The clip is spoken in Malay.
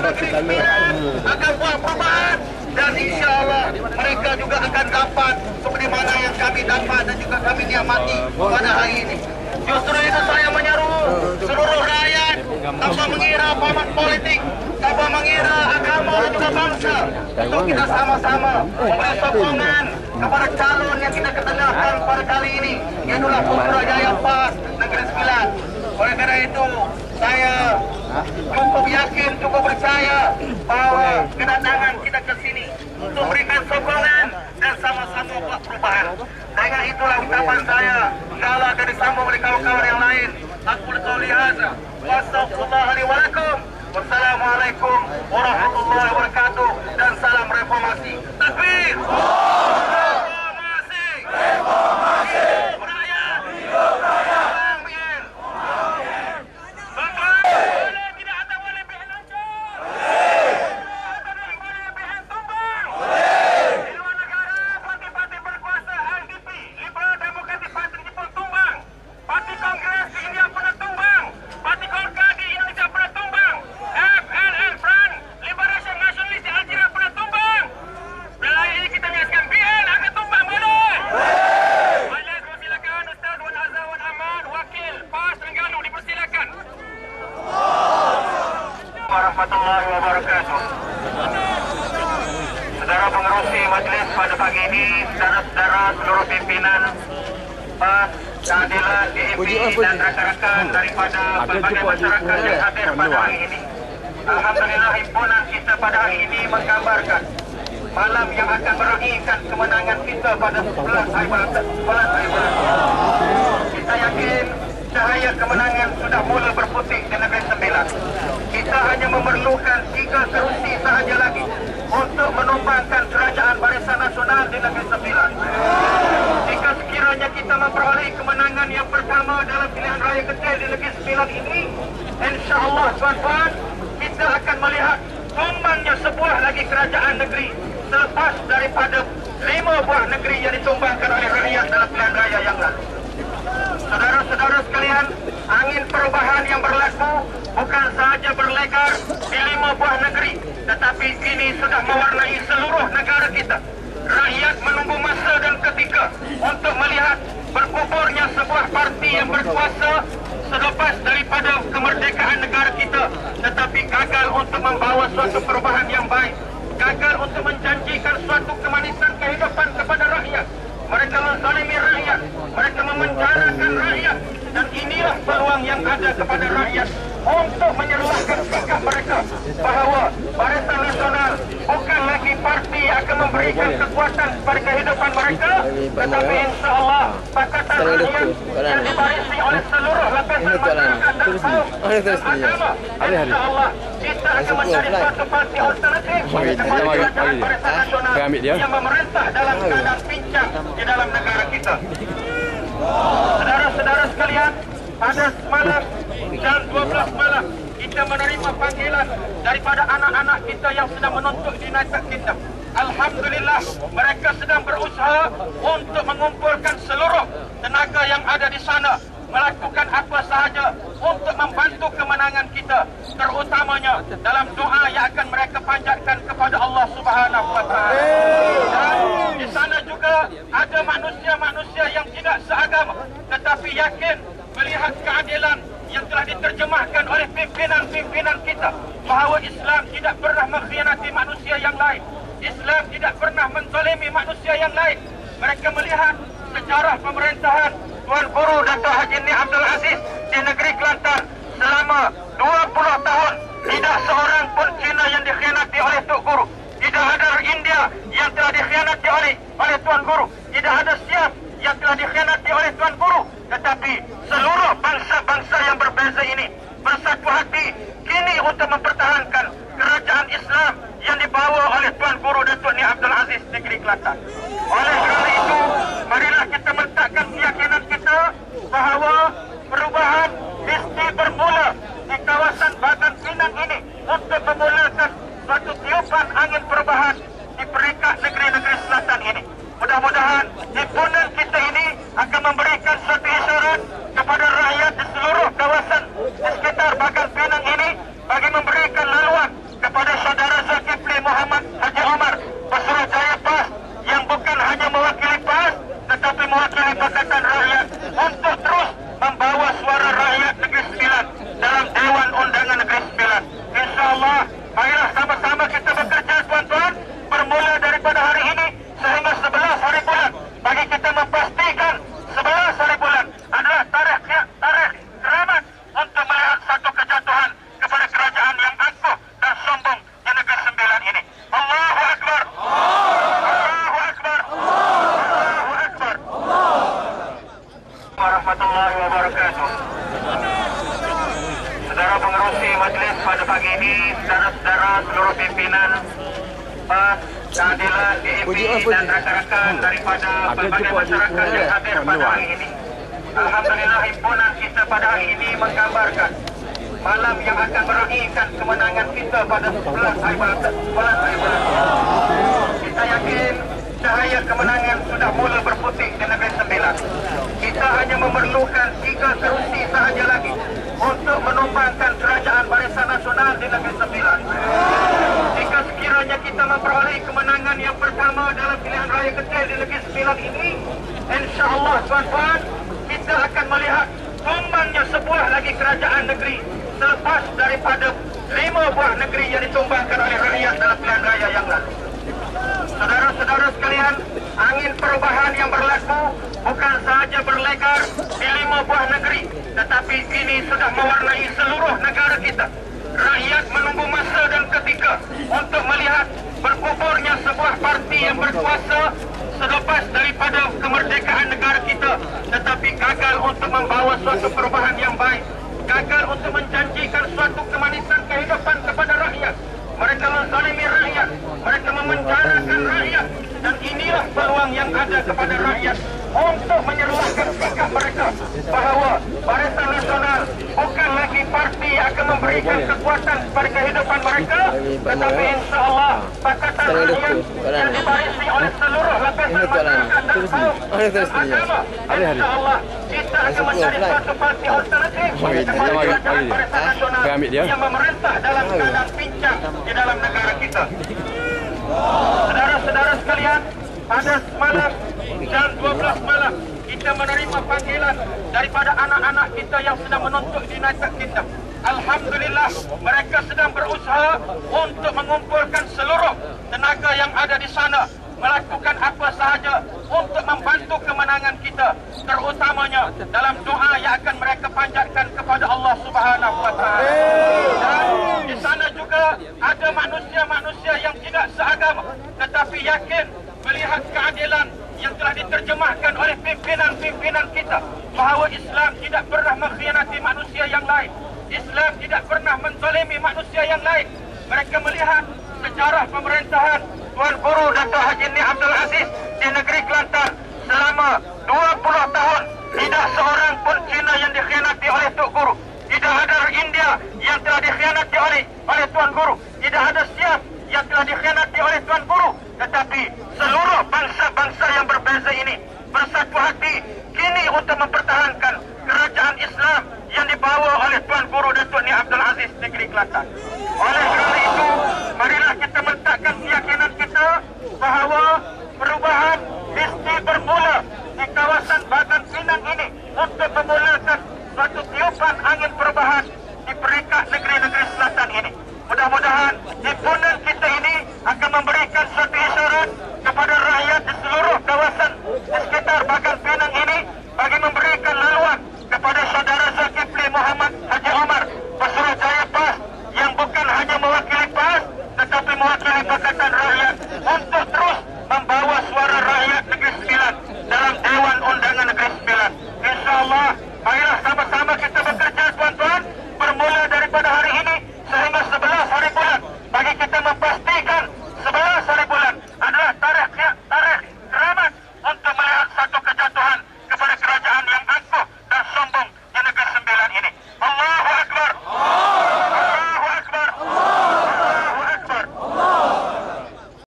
akan buat perubahan dan insya Allah mereka juga akan dapat seperti mana yang kami dapat dan juga kami nikmati pada hari ini. Justru itu saya menyeru seluruh rakyat tanpa mengira format politik, tanpa mengira agama dan juga bangsa untuk kita sama-sama memberi sokongan kepada calon yang kita ketengahkan pada kali ini iaitulah Putrajaya PAS Negeri Sembilan. Oleh kerana itu, saya cukup yakin, cukup percaya bahawa kedatangan kita ke sini untuk memberikan sokongan dan sama-sama buat perubahan. Dengan itulah ucapan saya, kalau akan disambung oleh kawan-kawan yang lain. Aku hadza. Wassalamualaikum. Wassalamualaikum warahmatullahi wabarakatuh dan salam reformasi. Takbir! Pengerusi majlis pada pagi ini, saudara-saudara seluruh pimpinan PAS, keadilan, DAP dan rakan-rakan daripada berbagai masyarakat yang hadir pada hari ini. Alhamdulillah himpunan kita pada hari ini menggambarkan malam yang akan merugikan kemenangan kita pada 11 hari bulan 11 hari bulan. Kita yakin cahaya kemenangan sudah mula berputih di negeri sembilan. Kita hanya memerlukan tiga kerusi sahaja lagi untuk menumbangkan kerajaan Barisan Nasional di negeri sembilan. Jika sekiranya kita memperoleh kemenangan yang pertama dalam pilihan raya kecil di negeri sembilan ini, insya Allah tuan-tuan, kita akan melihat tumbangnya sebuah lagi kerajaan negeri selepas daripada lima buah negeri yang ditumbangkan oleh rakyat dalam pilihan raya yang lalu. Saudara-saudara sekalian, angin perubahan yang berlaku bukan sahaja berlegar di lima buah negeri, tetapi ini sudah mewarnai seluruh negara kita. Rakyat menunggu masa dan ketika untuk melihat berkuburnya sebuah parti yang berkuasa selepas daripada kemerdekaan negara kita, tetapi gagal untuk membawa suatu perubahan yang baik, gagal untuk menjanjikan suatu kemanisan kehidupan kepada rakyat. Mereka menzalimi rakyat, mereka memenjarakan rakyat dan inilah peluang yang ada kepada rakyat untuk menyerahkan sikap mereka bahawa Barisan Nasional bukan lagi parti akan memberikan kekuatan kepada kehidupan mereka. Tetapi insyaAllah Pakatan Rakyat yang dibarisi oleh seluruh lapisan masyarakat dan kaum dan agama. insyaAllah kita akan mencari suatu parti alternatif kepada kerajaan Barisan Nasional yang memerintah dalam keadaan pincang di dalam negara kita. Saudara-saudara sekalian, pada semalam jam 12 malam kita menerima panggilan daripada anak-anak kita yang sedang menuntut di United Kingdom. Alhamdulillah mereka sedang berusaha untuk mengumpulkan seluruh tenaga yang ada di sana melakukan apa sahaja untuk membantu kemenangan kita terutamanya dalam doa yang akan mereka panjatkan kepada Allah Subhanahu wa taala. Dan di sana juga ada manusia-manusia yang tidak seagama tetapi yakin melihat keadilan yang telah diterjemahkan oleh pimpinan-pimpinan kita bahawa Islam tidak pernah mengkhianati manusia yang lain. Islam tidak pernah menzalimi manusia yang lain. Mereka melihat sejarah pemerintahan Tuan Guru Dato' Haji Ni Abdul Aziz di negeri Kelantan selama 20 tahun tidak seorang pun Cina yang dikhianati oleh Tok Guru. Tidak ada India yang telah dikhianati oleh oleh Tuan Guru. Tidak ada Siam yang telah dikhianati oleh Tuan Guru. Tetapi seluruh bangsa-bangsa yang berbeza ini bersatu hati kini untuk mempertahankan kerajaan Islam yang dibawa oleh Tuan Guru Datuk Ni Abdul Aziz Negeri Kelantan. Oleh kerana itu, marilah kita meletakkan keyakinan kita bahawa perubahan mesti bermula di kawasan Bagan Pinang ini untuk memulakan suatu tiupan angin perubahan di peringkat negeri-negeri selatan ini. Mudah-mudahan himpunan kita ini akan memberikan suatu isyarat kepada rakyat di seluruh kawasan di sekitar Bagan Pinang ini bagi memberikan laluan InsyaAllah, marilah sama-sama kita bekerja tuan-tuan. Bermula daripada hari ini sehingga 11 hari bulan. Bagi kita memastikan 11 hari bulan adalah tarikh tarikh keramat untuk melihat satu kejatuhan kepada kerajaan yang angkuh dan sombong di negeri sembilan ini. Allahu Akbar. Allahu Akbar. Allahu Akbar. Warahmatullahi wabarakatuh. Saudara pengerusi majlis pada pagi ini, saudara-saudara seluruh pimpinan PAS, dan rakan-rakan daripada berbagai masyarakat yang hadir pada hari ini. Alhamdulillah himpunan kita pada hari ini menggambarkan malam yang akan meraihkan kemenangan kita pada 11 hari bulan 11 hari bulan. Kita yakin cahaya kemenangan sudah mula berputih di negeri sembilan. Kita hanya memerlukan tiga kerusi sahaja lagi untuk menumbangkan kerajaan Barisan Nasional di negeri sembilan. Sekiranya kita memperoleh kemenangan yang pertama dalam pilihan raya kecil di negeri sembilan ini, insya Allah tuan-tuan, kita akan melihat tumbangnya sebuah lagi kerajaan negeri selepas daripada lima buah negeri yang ditumbangkan oleh rakyat dalam pilihan raya yang lalu. Saudara-saudara sekalian, angin perubahan yang berlaku bukan sahaja berlegar di lima buah negeri, tetapi ini sudah mewarnai seluruh negara kita. Rakyat menunggu masa dan ketika untuk melihat berkuburnya sebuah berkuasa selepas daripada kemerdekaan negara kita. Tetapi gagal untuk membawa suatu perubahan yang baik. Gagal untuk menjanjikan suatu kemanisan kehidupan kepada rakyat. Mereka menzalimi rakyat. Mereka memenjarakan rakyat. Dan inilah peluang yang ada kepada rakyat untuk menyerahkan sikap mereka bahawa Barisan Nasional bukan lagi parti yang akan memberikan kekuatan kepada kehidupan mereka tetapi insya Allah Rakyat yang dibarisi oleh seluruh lapisan masyarakat dan kaum dan agama insya Allah kita akan mencari suatu parti alternatif kepada kerajaan Barisan Nasional yang memerintah dalam keadaan pincang di dalam negara kita. Saudara-saudara sekalian, pada semalam jam 12 malam kita menerima panggilan daripada anak-anak kita yang sedang menuntut di United Kingdom. Alhamdulillah mereka sedang berusaha untuk mengumpulkan seluruh tenaga yang ada di sana melakukan apa sahaja untuk membantu kemenangan kita terutamanya dalam doa yang akan mereka panjatkan kepada Allah Subhanahu wa taala. Dan di sana juga ada manusia-manusia yang tidak seagama tetapi yakin melihat keadilan yang telah diterjemahkan oleh pimpinan-pimpinan kita bahawa Islam tidak pernah mengkhianati manusia yang lain. Islam tidak pernah menzalimi manusia yang lain. Mereka melihat sejarah pemerintahan Tuan Guru Dato' Haji Ni Abdul Aziz di negeri Kelantan selama 20 tahun tidak seorang pun Cina yang dikhianati oleh Tok Guru. Tidak ada India yang telah dikhianati oleh oleh Tuan Guru. Tidak ada Siap yang telah dikhianati oleh Tuan Guru. Tetapi seluruh bangsa-bangsa yang berbeza ini bersatu hati kini untuk mempertahankan kerajaan Islam yang dibawa oleh Tuan Guru Datuk Ni Abdul Aziz negeri